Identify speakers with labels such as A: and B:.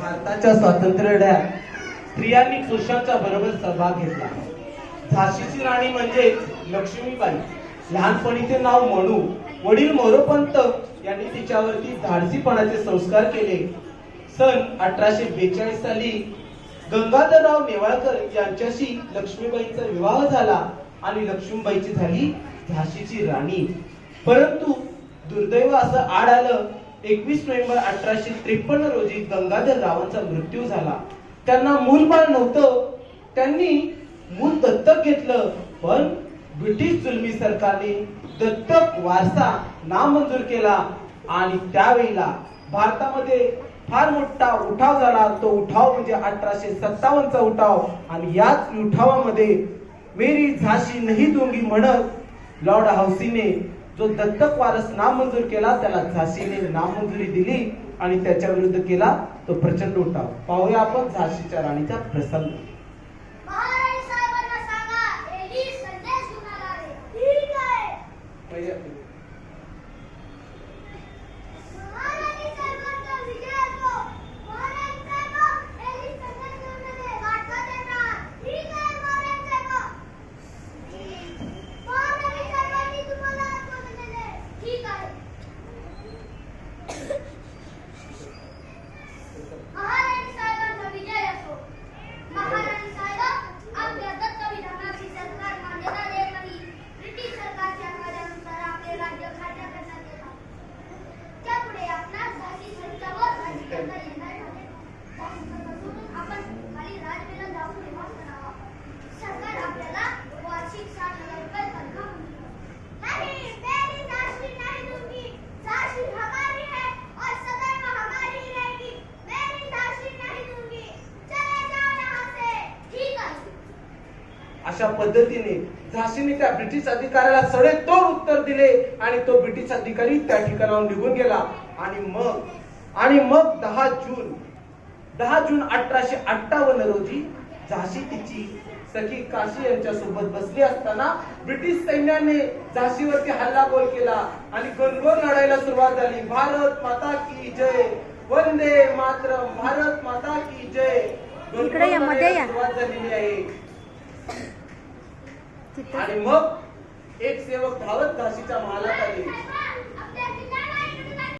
A: भारताच्या स्वातंत्र्य लढ्यात स्त्रियांनी पुरुषांच्या बरोबर सहभाग घेतला. झाशीची राणी म्हणजे लक्ष्मीबाई. लहानपणीचे नाव म्हणू वडील मोरोपंत यांनी तिच्यावरती धाडसीपणाचे संस्कार केले. सन अठराशे बेचाळीस साली गंगाधरराव नेवाळकर यांच्याशी लक्ष्मीबाईंचा विवाह झाला आणि लक्ष्मीबाईची झाली झाशीची राणी. परंतु दुर्दैव असं आड आलं एकवीस नोव्हेंबर अठराशे त्रेपन्न रोजी गंगाधर रावांचा मृत्यू झाला. त्यांना मूलबाळ नव्हतं. त्यांनी मूल दत्तक घेतलं पण ब्रिटिश जुलमी सरकारने दत्तक वारसा नामंजूर केला आणि त्यावेळेला भारतामध्ये फार मोठा उठाव झाला. तो उठाव म्हणजे अठराशे सत्तावन्नचा उठाव. आणि याच उठावामध्ये मेरी झाशी नाही दोंगी म्हणत लॉर्ड हाऊसीने जो दत्तक वारस नामंजूर केला त्याला झाशीने नामंजुरी दिली आणि त्याच्या विरुद्ध केला तो प्रचंड उठाव. पाहूया आपण झाशीच्या राणीचा प्रसंग. अशा पद्धतीने झाशीने त्या ब्रिटिश अधिकाऱ्याला सडेतोड उत्तर दिले आणि तो ब्रिटिश अधिकारी त्या ठिकाणाहून निघून गेला. आणि मग आणि मग दहा जून दहा जून अठराशे अठ्ठावन्न रोजी झाशी तिची सखी काशी यांच्या सोबत बसली असताना ब्रिटिश सैन्याने झाशीवरती हल्लाबोल केला आणि गणगोर लढायला सुरुवात झाली. भारत माता की जय. वंदे मातरम. भारत माता की जय.
B: इकडे या, गणगोरमध्ये
A: लढायला
B: या.
A: सुरुवात झालेली आहे. आणि मग एक सेवक धावत झाशीच्या महालात आले.